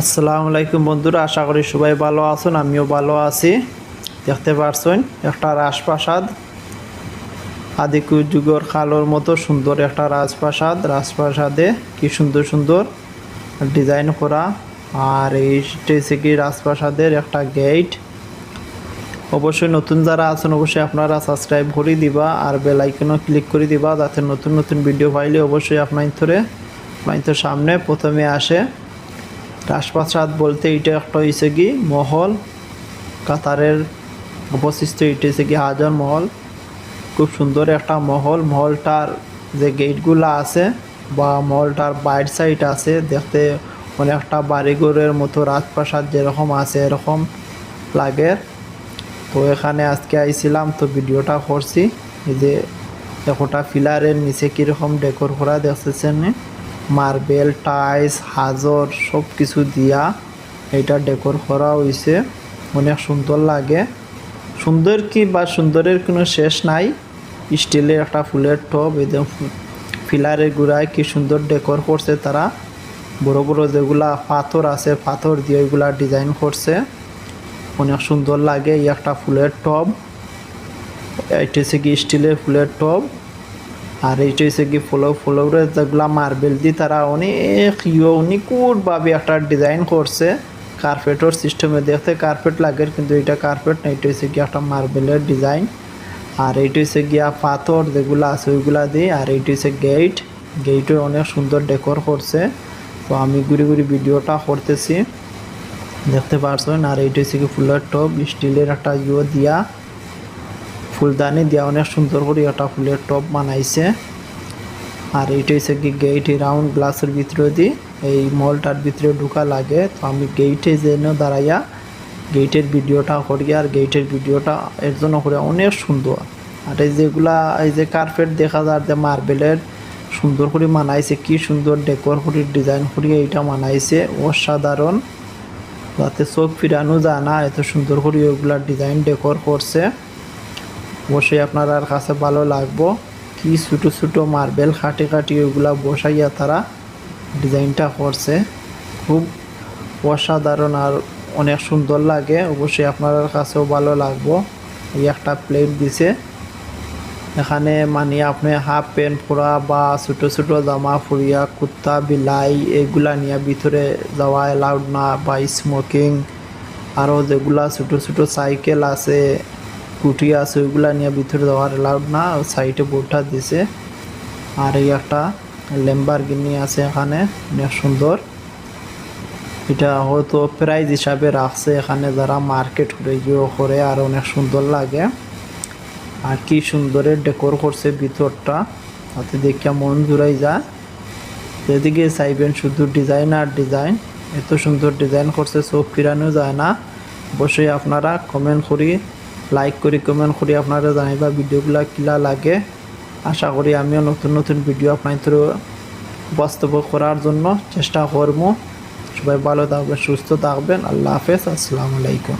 আসসালামু আলাইকুম বন্ধুরা, আশা করি সবাই ভালো আছেন, আমিও ভালো আছি। দেখতে পারছেন, একটা রাজপ্রাসাদ। আদিকু যুগর খালোর মতো সুন্দর একটা রাজপ্রাসাদ। রাজপ্রাসাদে কি সুন্দর সুন্দর ডিজাইন করা। আর এইটা হচ্ছে কি রাজপ্রাসাদের একটা গেট। অবশ্যই নতুন যারা আছেন, অবশ্যই আপনারা সাবস্ক্রাইব করে দিবা আর বেল আইকনও ক্লিক করে দিবা, যাতে নতুন নতুন ভিডিও পাইলে অবশ্যই আপনার ধরে আপনার সামনে প্রথমে আসে। রাজপ্রাসাদ বলতে এটা একটা হয়েছে কি মহল, কাতারের অবশিষ্ট এটা হচ্ছে কি হাজার মহল। খুব সুন্দর একটা মহল, মহলটার যে গেটগুলো আছে বা মহলটার বাইর সাইড আছে, দেখতে অনেকটা বাড়িঘরের মতো রাজপ্রাসাদ যেরকম আছে এরকম লাগে। তো এখানে আজকে আইছিলাম, তো ভিডিওটা করছি। এই যে একটা ফিলারের নিচে কীরকম ডেকোর করা দেখতেছেন মার্বেল, টাইলস, হাজর সব কিছু দিয়া এটা ডেকোর করা হয়েছে অনেক সুন্দর লাগে। সুন্দর কি বা সুন্দরের কোনো শেষ নাই। স্টিলের একটা ফুলের টব একদম ফিলারের গুড়ায় কি সুন্দর ডেকোর করছে তারা। বড় বড় যেগুলা পাথর আছে, পাথর দিয়ে ওইগুলা ডিজাইন করছে। অনেক সুন্দর লাগে এই একটা ফুলের টব। এটা হচ্ছে কি স্টিলের ফুলের টব। আর এইটা হচ্ছে কি ফলো ফলোরে যেগুলা মার্বেল দিয়ে তারা অনেক ইউনিকুটভাবে একটা ডিজাইন করছে। কার্পেটর সিস্টেমে দেখতে কার্পেট লাগে, কিন্তু এটা কার্পেট না এটা হচ্ছে কি একটা মার্বেলের ডিজাইন আর এইটা হচ্ছে গিয়া পাথর যেগুলো আছে, ওইগুলা দিয়ে, আর এইটা হচ্ছে গেট গেটও অনেক সুন্দর ডেকোর করছে। তো আমি ঘুরে ঘুরে ভিডিওটা করতেছি। দেখতে পারছেন, আর এইটা হচ্ছে কি ফুলের টপ স্টিলের একটা ইয়ে দিয়া। ফুলদানি দিয়া অনেক সুন্দর করে একটা ফুলের টপ বানাইছে। আর এইটা হচ্ছে কি গেট রাউন্ড গ্লাসের ভিতরে দিয়ে এই মলটার ভিতরে ঢুকা লাগে। তো আমি গেইটে যেন দাঁড়াইয়া গেইটের ভিডিওটা করি আর গেইটের ভিডিওটা এর জন্য করে অনেক সুন্দর। আর এই যেগুলা, এই যে কার্পেট দেখা যায়, যে মার্বেলের সুন্দর করে মানাইছে, কি সুন্দর ডেকোর করে ডিজাইন করে এইটা মানাইছে, অসাধারণ। যাতে চোখ ফিরানো যায় না, এত সুন্দর করে ওইগুলা ডিজাইন ডেকোর করছে। অবশ্যই আপনার কাছে ভালো লাগবো। কি ছোটো ছোটো মার্বেল খাটি খাটি ওইগুলা বসাইয়া তারা ডিজাইনটা করছে। খুব অসাধারণ আর অনেক সুন্দর লাগে। অবশ্যই আপনার কাছেও ভালো লাগবো। এই একটা প্লেট দিছে। এখানে মানে আপনি হাফ প্যান্ট পরা বা ছোটো ছোটো জামা ফুরিয়া কুত্তা বিলাই এগুলা নিয়ে ভিতরে যাওয়া অ্যালাউড না বা স্মোকিং আরও যেগুলা ছোটো ছোটো সাইকেল আছে স্কুটি আছে, ওইগুলা নিয়ে ভিতরে যাওয়ার অ্যালাউড না। সাইডে বোর্ডটা দিছে। আর এই একটা ল্যাম্বারগিনি আছে এখানে, অনেক সুন্দর। এটা হয়তো প্রাইজ হিসাবে রাখছে এখানে যারা মার্কেট করে গিয়েও করে, আর অনেক সুন্দর লাগে। আর কি সুন্দরের ডেকোর করছে ভিতরটা, তাতে দেখিয়া মন জুড়াই যায়। যেদিকে চাইবেন শুধু ডিজাইন আর ডিজাইন এত সুন্দর ডিজাইন করছে, চোখ ফিরানো যায় না। অবশ্যই আপনারা কমেন্ট করি। লাইক করে কমেন্ট করে, আপনারা জানাইবা ভিডিওগুলো কিলা লাগে। আশা করি আমিও নতুন নতুন ভিডিও আপনাদের বাস্তব করার জন্য চেষ্টা করব সবাই ভালো থাকবেন, সুস্থ থাকবেন। আল্লাহ হাফেজ, আসসালামু আলাইকুম।